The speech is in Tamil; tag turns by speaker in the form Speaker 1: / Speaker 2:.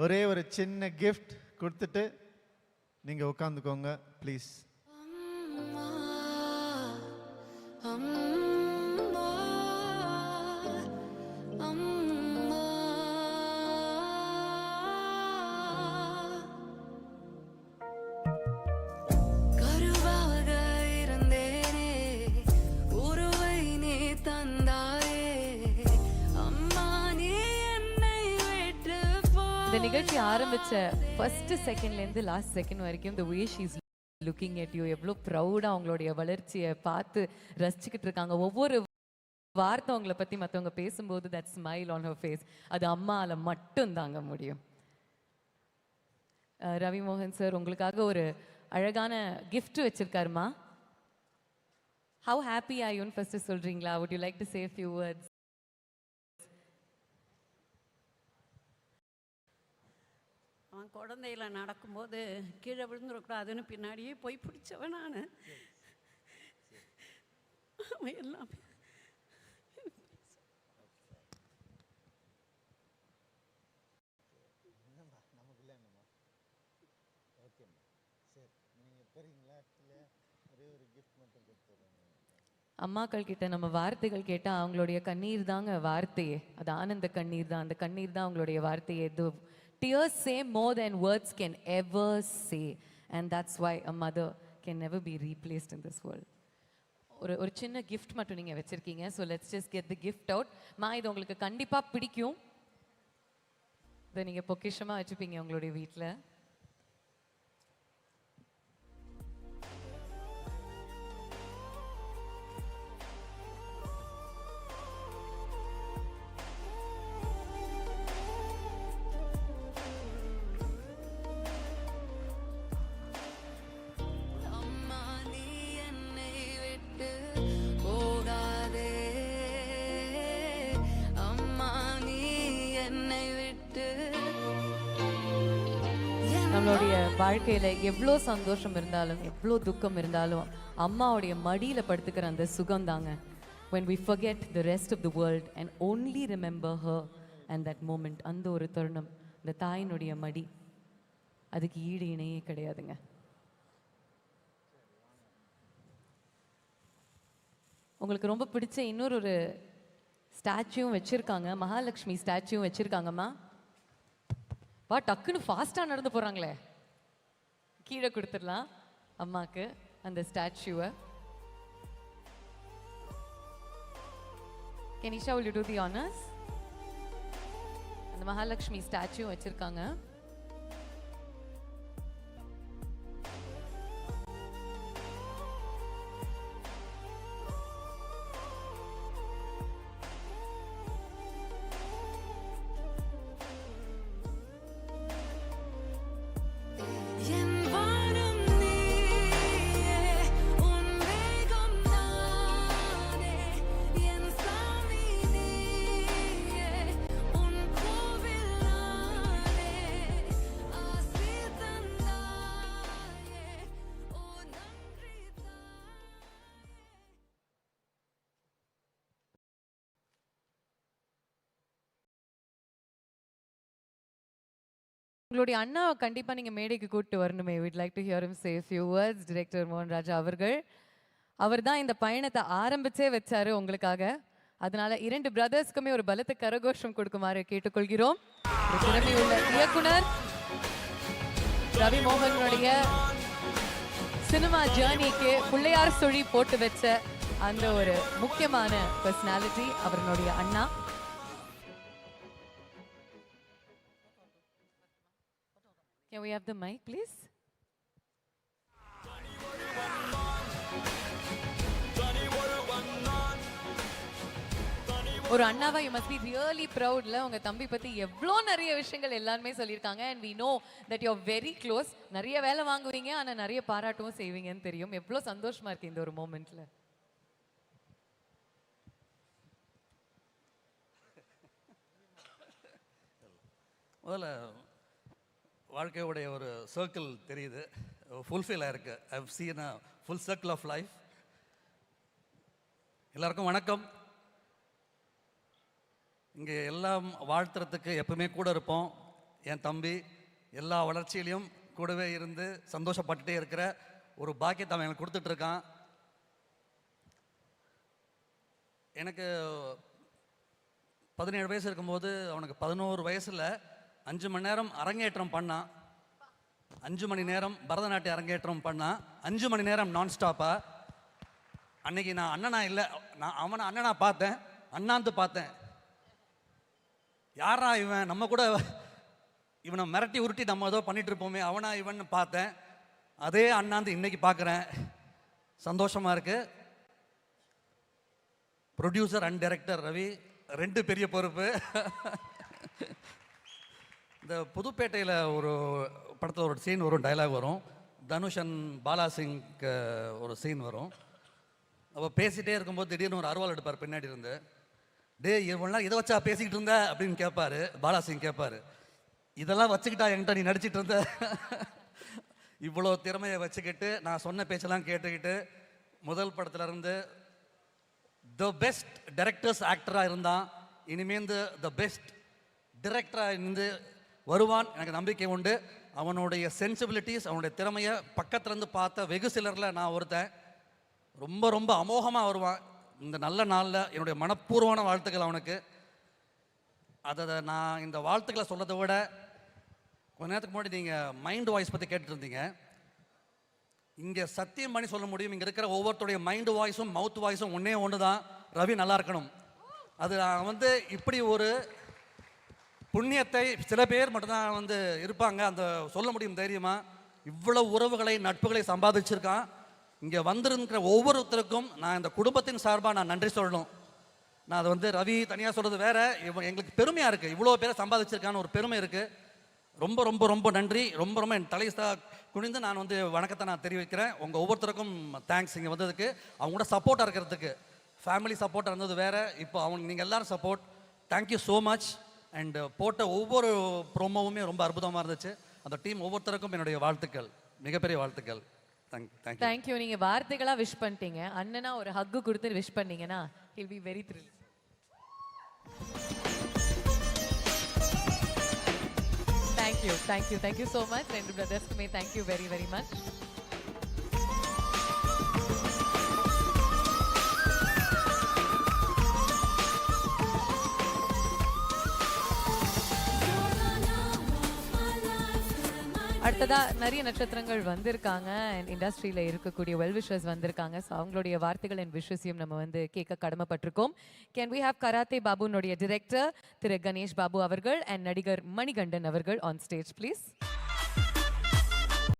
Speaker 1: ஒரே ஒரு சின்ன கிஃப்ட் கொடுத்துட்டு நீங்கள் உட்காந்துக்கோங்க ப்ளீஸ்
Speaker 2: இந்த நிகழ்ச்சி ஆரம்பிச்ச ஃபர்ஸ்ட் செகண்ட்ல இருந்து லாஸ்ட் செகண்ட் வரைக்கும் இந்த way she's looking at you எவ்வளோ ப்ரௌடாக அவங்களுடைய வளர்ச்சியை பார்த்து ரசிச்சுக்கிட்டு இருக்காங்க. ஒவ்வொரு வார்த்தை அவங்கள பற்றி மற்றவங்க பேசும்போது that smile on her face அது அம்மாவில் மட்டும் தாங்க முடியும். ரவி மோகன் சார் உங்களுக்காக ஒரு அழகான கிஃப்ட் வச்சிருக்காருமா? ஹவு ஹாப்பி ஆயுன்னு ஃபர்ஸ்ட் சொல்றீங்களா? Would you like to say few words
Speaker 3: அவன் குழந்தையில நடக்கும்போது கீழே விழுந்துடக்கூடாதுன்னு பின்னாடியே போய் பிடிச்சவன் நான். அவன் எல்லாமே
Speaker 2: அம்மாக்கள் கிட்ட நம்ம வார்த்தைகள் கேட்டால் அவங்களுடைய கண்ணீர் தாங்க வார்த்தையே. அது ஆனந்த கண்ணீர் தான். அந்த கண்ணீர் தான் அவங்களுடைய வார்த்தையே. து tears say more than words can ever say. And that's why a mother can never be replaced in this world. ஒரு ஒரு சின்ன கிஃப்ட் மட்டும் நீங்கள் வச்சுருக்கீங்க. So let's just get the gift out மா இது உங்களுக்கு கண்டிப்பாக பிடிக்கும். இதை நீங்கள் பொக்கிஷமாக வச்சுப்பீங்க உங்களுடைய வீட்டில் நம்மளுடைய வாழ்க்கையில எவ்வளோ சந்தோஷம் இருந்தாலும் எவ்வளோ துக்கம் இருந்தாலும் அம்மாவுடைய மடியில் படுத்துக்கிற அந்த சுகம் தாங்க when we forget the rest of the world and only remember her and that moment அந்த ஒரு தருணம் இந்த தாயினுடைய மடி. அதுக்கு ஈடு இணையே கிடையாதுங்க. உங்களுக்கு ரொம்ப பிடிச்ச இன்னொரு ஒரு ஸ்டாச்சுவும் வச்சுருக்காங்க மகாலட்சுமி ஸ்டாச்சுவும் வச்சுருக்காங்கம்மா. வா டக்குன்னு ஃபாஸ்ட்டாக நடந்து போகிறாங்களே கீழே கொடுத்துடலாம். அம்மாவுக்கு அந்த ஸ்டாச்சுவை. Kenisha will you do the honours அந்த மகாலட்சுமி ஸ்டாச்சு வச்சுருக்காங்க. உங்களுடைய அண்ணாவை கண்டிப்பாக நீங்கள் மேடைக்கு கூப்பிட்டு வரணுமே. We'd like to hear him say few words director மோகன் ராஜா அவர்கள். அவர் தான் இந்த பயணத்தை ஆரம்பிச்சே வச்சார் உங்களுக்காக. அதனால இரண்டு பிரதர்ஸ்க்குமே ஒரு பலத்த கரகோஷம் கொடுக்குமாறு கேட்டுக்கொள்கிறோம். இயக்குனர் ரவி மோகனுடைய சினிமா ஜேர்னிக்கு பிள்ளையார் சுழி போட்டு வச்ச அந்த ஒரு முக்கியமான பர்சனாலிட்டி அவருடைய அண்ணா. Can we have the mic, please? ஒரு அண்ணாவா யூ மஸ்ட் பி ரியலி ப்ரௌட்ல உங்க தம்பி பத்தி எவ்வளோ நிறைய விஷயங்கள் எல்லாருமே சொல்லியிருக்காங்க. And we know that you very close நிறைய வேலை வாங்குவீங்க ஆனால் நிறைய பாராட்டவும் செய்வீங்கன்னு தெரியும். எவ்வளோ சந்தோஷமா இருக்கு இந்த ஒரு மூமெண்ட்ல
Speaker 4: முதல்ல வாழ்க்கையுடைய ஒரு சர்க்கிள் தெரியுது. ஃபுல்ஃபில் ஆயிருக்கு. I've seen a full circle of life எல்லாருக்கும் வணக்கம். இங்கே எல்லாம் வாழ்த்துறதுக்கு எப்பவுமே கூட இருப்போம். என் தம்பி எல்லா வளர்ச்சியிலையும் கூடவே இருந்து சந்தோஷப்பட்டுட்டே இருக்கிற ஒரு பாக்கியத்தை அவன் எனக்கு கொடுத்துட்ருக்கான் எனக்கு பதினேழு வயசு இருக்கும்போது அவனுக்கு பதினோரு வயசில் அஞ்சு மணி நேரம் அரங்கேற்றம் பண்ணான் அஞ்சு மணி நேரம் பரதநாட்டிய அரங்கேற்றம் பண்ணான் அஞ்சு மணி நேரம் நான் ஸ்டாப்பா அன்னைக்கு நான் அண்ணனா இல்லை. நான் அவனை அண்ணனா பார்த்தேன். அண்ணாந்து பார்த்தேன். யாரா இவன்? நம்ம கூட இவனை மிரட்டி உருட்டி நம்ம ஏதோ பண்ணிட்டு இருப்போமே. அவனா இவன் பார்த்தேன். அதே அண்ணாந்து இன்னைக்கு பார்க்குறேன் சந்தோஷமா இருக்கு. ப்ரொடியூசர் அண்ட் டைரக்டர் ரவி ரெண்டு பெரிய பொறுப்பு. இந்த புதுப்பேட்டையில் ஒரு படத்தில் ஒரு சீன் வரும் டைலாக் வரும். தனுஷ் அண்ட் பாலா சிங்க்கு ஒரு சீன் வரும். அப்போ பேசிகிட்டே இருக்கும்போது திடீர்னு ஒரு அருவாள் எடுப்பார் பின்னாடி இருந்து. டேய் இவ்வளோ நேரம் இதை வச்சா பேசிக்கிட்டு இருந்த? அப்படின்னு கேட்பாரு பாலாசிங் கேட்பாரு இதெல்லாம் வச்சுக்கிட்டா என்கிட்ட நீ நடிச்சிட்டு இருந்த? இவ்வளோ திறமையை வச்சுக்கிட்டு நான் சொன்ன பேச்செல்லாம் கேட்டுக்கிட்டு முதல் படத்துல இருந்து த பெஸ்ட் டைரக்டர்ஸ் ஆக்டராக இருந்தான். இனிமேந்து த பெஸ்ட் டிரெக்டராக இருந்து வருவான் எனக்கு நம்பிக்கை உண்டு. அவனுடைய சென்சிபிலிட்டிஸ் அவனுடைய திறமையை பக்கத்துலேருந்து பார்த்த வெகு சிலரில் நான் ஒருத்தன். ரொம்ப ரொம்ப அமோகமாக வருவான். இந்த நல்ல நாளில் என்னுடைய மனப்பூர்வமான வாழ்த்துக்கள் அவனுக்கு. அதை நான் இந்த வாழ்த்துக்களை சொல்கிறத விட கொஞ்ச நேரத்துக்கு முன்னாடி நீங்கள் மைண்ட் வாய்ஸ் பற்றி கேட்டுருந்தீங்க இங்கே சத்தியம் பண்ணி சொல்ல முடியும். இங்கே இருக்கிற ஒவ்வொருத்தருடைய மைண்ட் வாய்ஸும் மவுத் வாய்ஸும் ஒன்றே ஒன்று தான் ரவி நல்லா இருக்கணும். அது நான் வந்து இப்படி ஒரு புண்ணியத்தை சில பேர் மட்டும்தான் வந்து இருப்பாங்க. அந்த சொல்ல முடியும் தைரியமா? இவ்வளவு உறவுகளை நட்புகளை சம்பாதிச்சிருக்கான். இங்கே வந்திருக்கிற ஒவ்வொருத்தருக்கும் நான் இந்த குடும்பத்தின் சார்பாக நான் நன்றி சொல்லணும். நான் அதை வந்து ரவி தனியாக சொல்கிறது வேற. இவன் எங்களுக்கு பெருமையாக இருக்குது இவ்வளோ பேரை சம்பாதிச்சிருக்கான்னு ஒரு பெருமை இருக்குது ரொம்ப ரொம்ப ரொம்ப நன்றி. ரொம்ப ரொம்ப என் தலைசா குனிந்து நான் வந்து வணக்கத்தை நான் தெரிவிக்கிறேன். உங்கள் ஒவ்வொருத்தருக்கும் தேங்க்ஸ் இங்கே வந்ததுக்கு. அவங்களோட சப்போர்ட்டாக இருக்கிறதுக்கு. ஃபேமிலி சப்போர்ட்டாக இருந்தது வேறு. இப்போ அவங்க நீங்கள் எல்லோரும் support thank you so much and uh, போட்ட ஒவ்வொரு ப்ரோமோவுமே ரொம்ப அற்புதமாக இருந்துச்சு. அந்த டீம் ஒவ்வொருத்தருக்கும் என்னுடைய வாழ்த்துக்கள். மிகப்பெரிய வாழ்த்துக்கள். தேங்க் தேங்க்யூ
Speaker 2: தேங்க்யூ நீங்க வார்த்தைகளா விஷ் பண்ணிட்டீங்க. அண்ணனா ஒரு ஹக்கு கொடுத்து விஷ் பண்ணீங்கன்னா he'll be very thrill thank you thank you thank you so much ரெண்டு பிரதர்ஸ்க்குமே thank you very very much அடுத்ததா நிறைய நட்சத்திரங்கள் வந்திருக்காங்க. இண்டஸ்ட்ரியில இருக்கக்கூடிய வெல் விஷஸ் வந்திருக்காங்க. ஸோ அவங்களுடைய வார்த்தைகள் அண்ட் விஷஸையும் நம்ம வந்து கேட்க கடமைப்பட்டிருக்கோம். கேன் வி ஹாவ் கராத்தே பாபுனுடைய டிரெக்டர் திரு கணேஷ் பாபு அவர்கள் அண்ட் நடிகர் மணிகண்டன் அவர்கள் ஆன் ஸ்டேஜ் ப்ளீஸ்